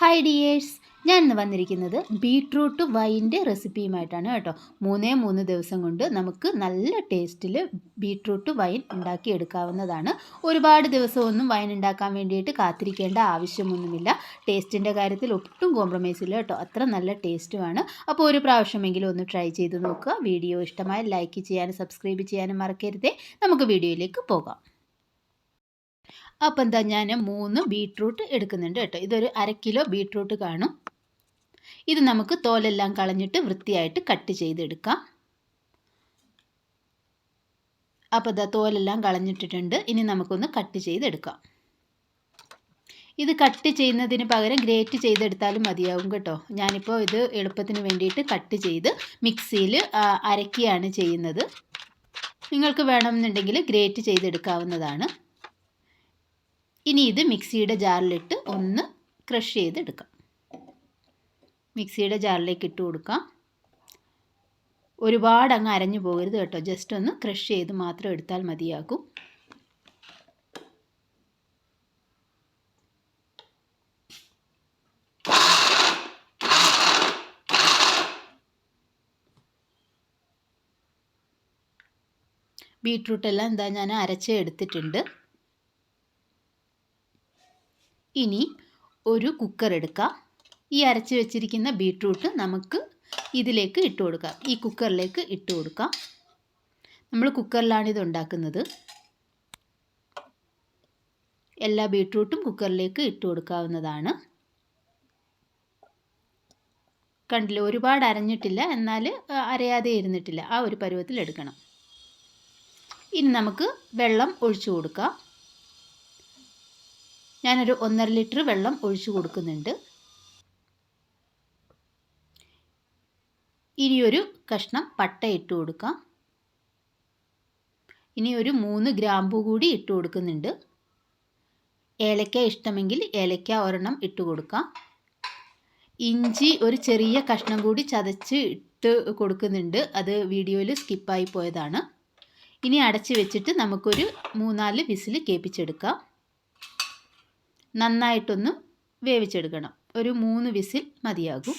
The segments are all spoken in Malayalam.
ഹായ് ഡിയേഴ്സ് ഞാൻ ഇന്ന് വന്നിരിക്കുന്നത് ബീട്രൂട്ട് വൈന്റെ റെസിപ്പിയുമായിട്ടാണ് കേട്ടോ. മൂന്നേ മൂന്ന് ദിവസം കൊണ്ട് നമുക്ക് നല്ല ടേസ്റ്റിൽ ബീട്രൂട്ട് വൈൻ ഉണ്ടാക്കിയെടുക്കാവുന്നതാണ്. ഒരുപാട് ദിവസമൊന്നും വൈൻ ഉണ്ടാക്കാൻ വേണ്ടിയിട്ട് കാത്തിരിക്കേണ്ട ആവശ്യമൊന്നുമില്ല. ടേസ്റ്റിന്റെ കാര്യത്തിൽ ഒട്ടും കോംപ്രമൈസ് ഇല്ല കേട്ടോ. അത്ര നല്ല ടേസ്റ്റുമാണ്. അപ്പോൾ ഒരു പ്രാവശ്യമെങ്കിലും ഒന്ന് ട്രൈ ചെയ്ത് നോക്കുക. വീഡിയോ ഇഷ്ടമായി ലൈക്ക് ചെയ്യാനും സബ്സ്ക്രൈബ് ചെയ്യാനും മറക്കരുതേ. നമുക്ക് വീഡിയോയിലേക്ക് പോകാം. അപ്പം എന്താ ഞാൻ മൂന്ന് ബീട്രൂട്ട് എടുക്കുന്നുണ്ട് കേട്ടോ. ഇതൊരു അര കിലോ ബീട്രൂട്ട് കാണും. ഇത് നമുക്ക് തോലെല്ലാം കളഞ്ഞിട്ട് വൃത്തിയായിട്ട് കട്ട് ചെയ്തെടുക്കാം. അപ്പോൾ ഇതാ തോലെല്ലാം കളഞ്ഞിട്ടിട്ടുണ്ട്. ഇനി നമുക്കൊന്ന് കട്ട് ചെയ്തെടുക്കാം. ഇത് കട്ട് ചെയ്യുന്നതിന് പകരം ഗ്രേറ്റ് ചെയ്തെടുത്താലും മതിയാവും കേട്ടോ. ഞാനിപ്പോൾ ഇത് എളുപ്പത്തിന് വേണ്ടിയിട്ട് കട്ട് ചെയ്ത് മിക്സിയിൽ അരക്കുകയാണ് ചെയ്യുന്നത്. നിങ്ങൾക്ക് വേണമെന്നുണ്ടെങ്കിൽ ഗ്രേറ്റ് ചെയ്തെടുക്കാവുന്നതാണ്. ഇനി ഇത് മിക്സിയുടെ ജാറിലിട്ട് ഒന്ന് ക്രഷ് ചെയ്തെടുക്കാം. മിക്സിയുടെ ജാറിലേക്ക് ഇട്ട് കൊടുക്കാം. ഒരുപാട് അങ്ങ് അരഞ്ഞു പോകരുത് കേട്ടോ. ജസ്റ്റ് ഒന്ന് ക്രഷ് ചെയ്ത് മാത്രം എടുത്താൽ മതിയാകും. ബീട്രൂട്ടെല്ലാം എന്താ ഞാൻ അരച്ചേ എടുത്തിട്ടുണ്ട്. ഇനി ഒരു കുക്കർ എടുക്കാം. ഈ അരച്ച് വെച്ചിരിക്കുന്ന ബീട്രൂട്ട് നമുക്ക് ഇതിലേക്ക് ഇട്ട് കൊടുക്കാം. ഈ കുക്കറിലേക്ക് ഇട്ട് കൊടുക്കാം. നമ്മൾ കുക്കറിലാണ് ഇത് ഉണ്ടാക്കുന്നത്. എല്ലാ ബീട്രൂട്ടും കുക്കറിലേക്ക് ഇട്ട് കൊടുക്കാവുന്നതാണ്. കണ്ടില്ല ഒരുപാട് അരഞ്ഞിട്ടില്ല. എന്നാൽ അരയാതെ ഇരുന്നിട്ടില്ല. ആ ഒരു പരുവത്തിൽ എടുക്കണം. ഇനി നമുക്ക് വെള്ളം ഒഴിച്ചു കൊടുക്കാം. ഞാനൊരു ഒന്നര ലിറ്റർ വെള്ളം ഒഴിച്ചു കൊടുക്കുന്നുണ്ട്. ഇനിയൊരു കഷ്ണം പട്ട ഇട്ട് കൊടുക്കാം. ഇനി ഒരു മൂന്ന് ഗ്രാമ്പു കൂടി ഇട്ട് കൊടുക്കുന്നുണ്ട്. ഏലക്ക ഇഷ്ടമെങ്കിൽ ഏലക്ക ഒരെണ്ണം ഇട്ട് കൊടുക്കാം. ഇഞ്ചി ഒരു ചെറിയ കഷ്ണം കൂടി ചതച്ച് ഇട്ട് കൊടുക്കുന്നുണ്ട്. അത് വീഡിയോയിൽ സ്കിപ്പായി പോയതാണ്. ഇനി അടച്ച് വെച്ചിട്ട് നമുക്കൊരു മൂന്നാൽ വിസിൽ കേൾപ്പിച്ചെടുക്കാം. നന്നായിട്ടൊന്ന് വേവിച്ചെടുക്കണം. ഒരു മൂന്ന് വിസിൽ മതിയാകും.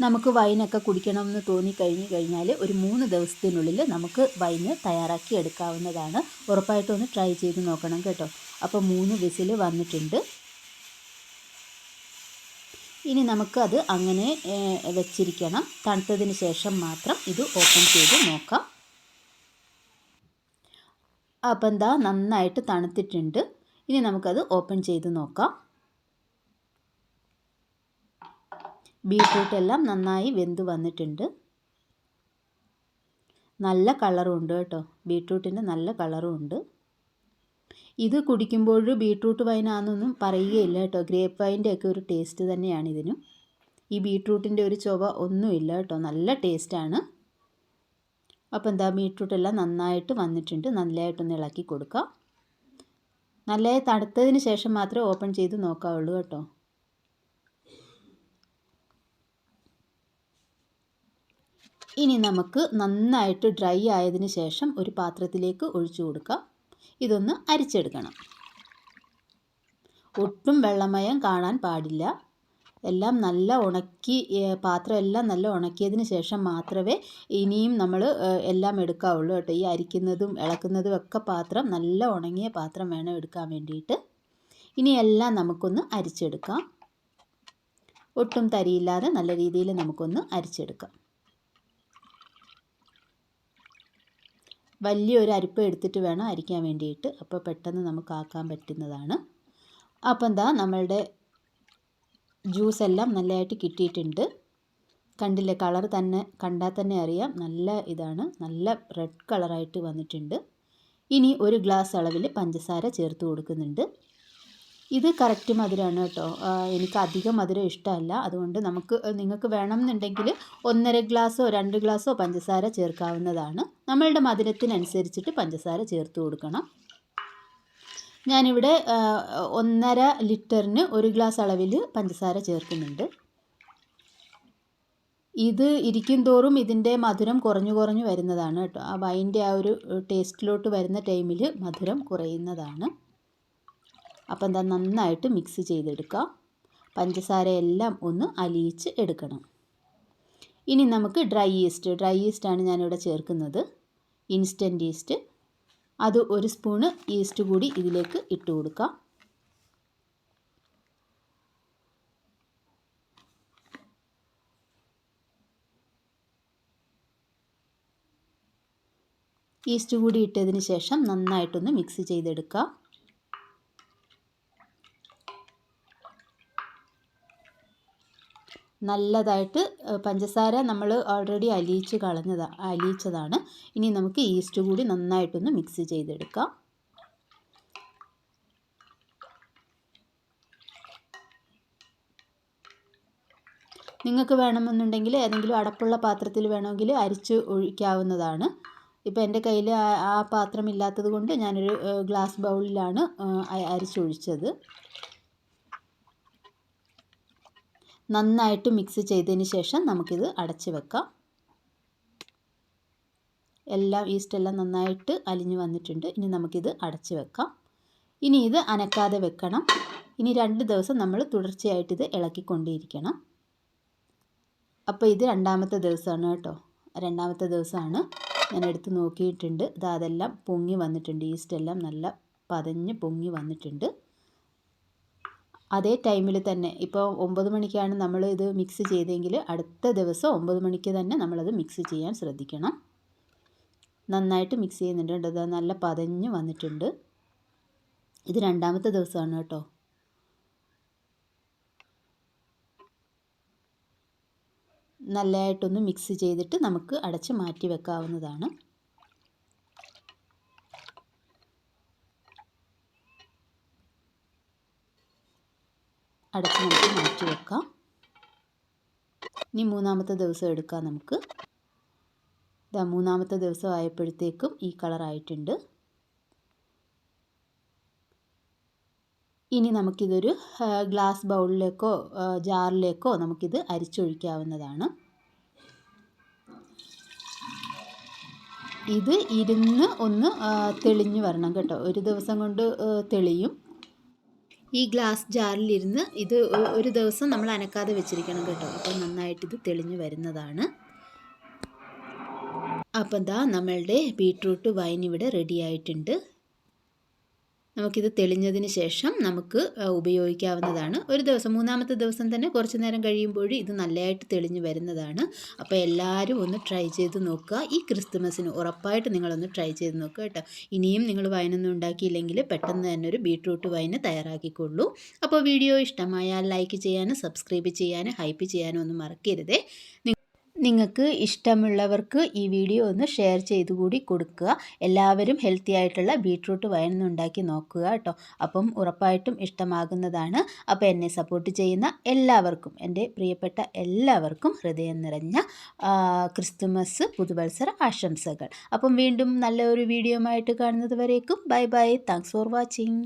നമുക്ക് വൈനൊക്കെ കുടിക്കണമെന്ന് തോന്നിക്കഴിഞ്ഞ് കഴിഞ്ഞാൽ ഒരു മൂന്ന് ദിവസത്തിനുള്ളിൽ നമുക്ക് വൈന് തയ്യാറാക്കി എടുക്കാവുന്നതാണ്. ഉറപ്പായിട്ടൊന്ന് ട്രൈ ചെയ്ത് നോക്കണം കേട്ടോ. അപ്പോൾ മൂന്ന് വിസിൽ വന്നിട്ടുണ്ട്. ഇനി നമുക്ക് അത് അങ്ങനെ വെച്ചിരിക്കണം. തണുത്തതിന് ശേഷം മാത്രം ഇത് ഓപ്പൺ ചെയ്ത് നോക്കാം. അപ്പം എന്താ നന്നായിട്ട് തണുത്തിട്ടുണ്ട്. ഇനി നമുക്കത് ഓപ്പൺ ചെയ്ത് നോക്കാം. ബീട്രൂട്ട് എല്ലാം നന്നായി വെന്ത് വന്നിട്ടുണ്ട്. നല്ല കളറും ഉണ്ട് കേട്ടോ. ബീട്രൂട്ടിന്റെ നല്ല കളറും ഉണ്ട് ഇത് കുടിക്കുമ്പോൾ ബീട്രൂട്ട് വൈനാണെന്നൊന്നും പറയുകയില്ല കേട്ടോ. ഗ്രേപ്പ് വൈന്റെ ഒക്കെ ഒരു ടേസ്റ്റ് തന്നെയാണ് ഇതിനും. ഈ ബീട്രൂട്ടിന്റെ ഒരു ചുവ ഒന്നുമില്ല കേട്ടോ. നല്ല ടേസ്റ്റാണ്. അപ്പോൾ എന്താ ബീട്രൂട്ടെല്ലാം നന്നായിട്ട് വന്നിട്ടുണ്ട്. നല്ലതായിട്ടൊന്ന് ഇളക്കി കൊടുക്കാം. നല്ല തണുത്തതിന് ശേഷം മാത്രമേ ഓപ്പൺ ചെയ്ത് നോക്കാവുള്ളൂ കേട്ടോ. ഇനി നമുക്ക് നന്നായിട്ട് ഡ്രൈ ആയതിന് ശേഷം ഒരു പാത്രത്തിലേക്ക് ഒഴിച്ചു കൊടുക്കാം. ഇതൊന്ന് അരിച്ചെടുക്കണം. ഒട്ടും വെള്ളമയം കാണാൻ പാടില്ല. എല്ലാം നല്ല ഉണക്കി പാത്രം എല്ലാം നല്ല ഉണക്കിയതിന് ശേഷം മാത്രമേ ഇനിയും നമ്മൾ എല്ലാം എടുക്കാവുള്ളൂ കേട്ടോ. ഈ അരിക്കുന്നതും ഇളക്കുന്നതും ഒക്കെ പാത്രം നല്ല ഉണങ്ങിയ പാത്രം വേണം എടുക്കാൻ വേണ്ടിയിട്ട്. ഇനി എല്ലാം നമുക്കൊന്ന് അരിച്ചെടുക്കാം. ഒട്ടും തരിയില്ലാതെ നല്ല രീതിയിൽ നമുക്കൊന്ന് അരിച്ചെടുക്കാം. വലിയൊരു അരിപ്പ് എടുത്തിട്ട് വേണം അരിക്കാൻ വേണ്ടിയിട്ട്. അപ്പോൾ പെട്ടെന്ന് നമുക്ക് ആക്കാൻ പറ്റുന്നതാണ്. അപ്പം എന്താ നമ്മളുടെ ജ്യൂസ് എല്ലാം നല്ലതായിട്ട് കിട്ടിയിട്ടുണ്ട്. കണ്ടില്ലേ? കളർ തന്നെ കണ്ടാൽ തന്നെ അറിയാം. നല്ല ഇതാണ്. നല്ല റെഡ് കളറായിട്ട് വന്നിട്ടുണ്ട്. ഇനി ഒരു ഗ്ലാസ് അളവിൽ പഞ്ചസാര ചേർത്ത് കൊടുക്കുന്നുണ്ട്. ഇത് കറക്റ്റ് മധുരമാണ് കേട്ടോ. എനിക്ക് അധികം മധുരം ഇഷ്ടമല്ല. അതുകൊണ്ട് നമുക്ക് നിങ്ങൾക്ക് വേണമെന്നുണ്ടെങ്കിൽ ഒന്നര ഗ്ലാസ്സോ രണ്ട് ഗ്ലാസ്സോ പഞ്ചസാര ചേർക്കാവുന്നതാണ്. നമ്മളുടെ മധുരത്തിനനുസരിച്ചിട്ട് പഞ്ചസാര ചേർത്ത് കൊടുക്കണം. ഞാനിവിടെ ഒന്നര ലിറ്ററിന് ഒരു ഗ്ലാസ് അളവിൽ പഞ്ചസാര ചേർക്കുന്നുണ്ട്. ഇത് ഇരിക്കും തോറും ഇതിന്റെ മധുരം കുറഞ്ഞു കുറഞ്ഞു വരുന്നതാണ് കേട്ടോ. ആ വൈന്റെ ആ ഒരു ടേസ്റ്റിലോട്ട് വരുന്ന ടൈമിൽ മധുരം കുറയുന്നതാണ്. അപ്പം എന്താ നന്നായിട്ട് മിക്സ് ചെയ്തെടുക്കാം. പഞ്ചസാരയെല്ലാം ഒന്ന് അലിയിച്ച് എടുക്കണം. ഇനി നമുക്ക് ഡ്രൈ ഈസ്റ്റ് ഡ്രൈ ഈസ്റ്റാണ് ഞാനിവിടെ ചേർക്കുന്നത്. Instant yeast. അത് ഒരു സ്പൂണ് ഈസ്റ്റ് കൂടി ഇതിലേക്ക് ഇട്ട് കൊടുക്കാം. ഈസ്റ്റ് കൂടി ഇട്ടതിന് ശേഷം നന്നായിട്ടൊന്ന് മിക്സ് ചെയ്തെടുക്കാം. നല്ലതായിട്ട് പഞ്ചസാര നമ്മൾ ഓൾറെഡി അലിയിച്ച് കളഞ്ഞതാണ് അലിയിച്ചതാണ്. ഇനി നമുക്ക് ഈസ്റ്റ് കൂടി നന്നായിട്ടൊന്ന് മിക്സ് ചെയ്തെടുക്കാം. നിങ്ങൾക്ക് വേണമെന്നുണ്ടെങ്കിൽ ഏതെങ്കിലും അടപ്പുള്ള പാത്രത്തിൽ വേണമെങ്കിൽ അരിച്ച് ഒഴിക്കാവുന്നതാണ്. ഇപ്പോൾ എന്റെ കയ്യിൽ ആ പാത്രം ഇല്ലാത്തത് കൊണ്ട് ഞാനൊരു ഗ്ലാസ് ബൗളിലാണ് അരിച്ചൊഴിച്ചത്. നന്നായിട്ട് മിക്സ് ചെയ്തതിന് ശേഷം നമുക്കിത് അടച്ച് വെക്കാം. എല്ലാം ഈസ്റ്റെല്ലാം നന്നായിട്ട് അലിഞ്ഞു വന്നിട്ടുണ്ട്. ഇനി നമുക്കിത് അടച്ച് വെക്കാം. ഇനി ഇത് അനക്കാതെ വെക്കണം. ഇനി രണ്ട് ദിവസം നമ്മൾ തുടർച്ചയായിട്ട് ഇത് ഇളക്കിക്കൊണ്ടിരിക്കണം അപ്പോൾ ഇത് രണ്ടാമത്തെ ദിവസമാണ് കേട്ടോ. രണ്ടാമത്തെ ദിവസമാണ്. ഞാൻ എടുത്ത് നോക്കിയിട്ടുണ്ട്. ഇത് അതെല്ലാം പൊങ്ങി വന്നിട്ടുണ്ട്. ഈസ്റ്റെല്ലാം നല്ല പതഞ്ഞ് പൊങ്ങി വന്നിട്ടുണ്ട്. അതേ ടൈമിൽ തന്നെ. ഇപ്പോൾ ഒമ്പത് മണിക്കാണ് നമ്മൾ ഇത് മിക്സ് ചെയ്തെങ്കിൽ അടുത്ത ദിവസം ഒമ്പത് മണിക്ക് തന്നെ നമ്മളത് മിക്സ് ചെയ്യാൻ ശ്രദ്ധിക്കണം. നന്നായിട്ട് മിക്സ് ചെയ്യുന്നുണ്ട് അത് നല്ല പതഞ്ഞ് വന്നിട്ടുണ്ട്. ഇത് രണ്ടാമത്തെ ദിവസമാണ് കേട്ടോ. നല്ലതായിട്ടൊന്ന് മിക്സ് ചെയ്തിട്ട് നമുക്ക് അടച്ച് മാറ്റി വെക്കാവുന്നതാണ്. അടച്ച് നമുക്ക് മാറ്റി വെക്കാം. ഇനി മൂന്നാമത്തെ ദിവസം എടുക്കാം നമുക്ക്. ഇതാ മൂന്നാമത്തെ ദിവസം ആയപ്പോഴത്തേക്കും ഈ കളറായിട്ടുണ്ട് ഇനി നമുക്കിതൊരു ഗ്ലാസ് ബൗളിലേക്കോ ജാറിലേക്കോ നമുക്കിത് അരിച്ചൊഴിക്കാവുന്നതാണ്. ഇത് ഇരുന്ന് ഒന്ന് തെളിഞ്ഞു വരണം കേട്ടോ. ഒരു ദിവസം കൊണ്ട് തെളിയും. ഈ ഗ്ലാസ് ജാറിലിരുന്ന് ഇത് ഒരു ദിവസം നമ്മൾ അനക്കാതെ വെച്ചിരിക്കണം കേട്ടോ. അപ്പോൾ നന്നായിട്ട് ഇത് തെളിഞ്ഞു വരുന്നതാണ്. അപ്പം ദാ നമ്മളുടെ ബീട്രൂട്ട് വൈൻ ഇവിടെ റെഡി ആയിട്ടുണ്ട്. നമുക്കിത് തെളിഞ്ഞതിന് ശേഷം നമുക്ക് ഉപയോഗിക്കാവുന്നതാണ്. ഒരു ദിവസം മൂന്നാമത്തെ ദിവസം തന്നെ കുറച്ച് നേരം കഴിയുമ്പോൾ ഇത് നല്ലതായിട്ട് തെളിഞ്ഞ് വരുന്നതാണ്. അപ്പോൾ എല്ലാവരും ഒന്ന് ട്രൈ ചെയ്ത് നോക്കുക. ഈ ക്രിസ്തുമസിന് ഉറപ്പായിട്ട് നിങ്ങളൊന്ന് ട്രൈ ചെയ്ത് നോക്കുക കേട്ടോ. ഇനിയും നിങ്ങൾ വൈനൊന്നും ഉണ്ടാക്കിയില്ലെങ്കിൽ പെട്ടെന്ന് തന്നെ ഒരു ബീട്രൂട്ട് വൈന് തയ്യാറാക്കിക്കൊള്ളൂ. അപ്പോൾ വീഡിയോ ഇഷ്ടമായാൽ ലൈക്ക് ചെയ്യാനും സബ്സ്ക്രൈബ് ചെയ്യാനും ഹൈപ്പ് ചെയ്യാനും ഒന്നും മറക്കരുതേ. നിങ്ങൾക്ക് ഇഷ്ടമുള്ളവർക്ക് ഈ വീഡിയോ ഒന്ന് ഷെയർ ചെയ്തു കൂടി കൊടുക്കുക. എല്ലാവരും ഹെൽത്തി ആയിട്ടുള്ള ബീട്രൂട്ട് വയന്നുണ്ടാക്കി നോക്കുക കേട്ടോ. അപ്പം ഉറപ്പായിട്ടും ഇഷ്ടമാകുന്നതാണ്. അപ്പോൾ എന്നെ സപ്പോർട്ട് ചെയ്യുന്ന എല്ലാവർക്കും എന്റെ പ്രിയപ്പെട്ട എല്ലാവർക്കും ഹൃദയം നിറഞ്ഞ ക്രിസ്തുമസ് പുതുവത്സര ആശംസകൾ. അപ്പം വീണ്ടും നല്ലൊരു വീഡിയോ ആയിട്ട് കാണുന്നത് വരേക്കും. Bye bye. Thanks for watching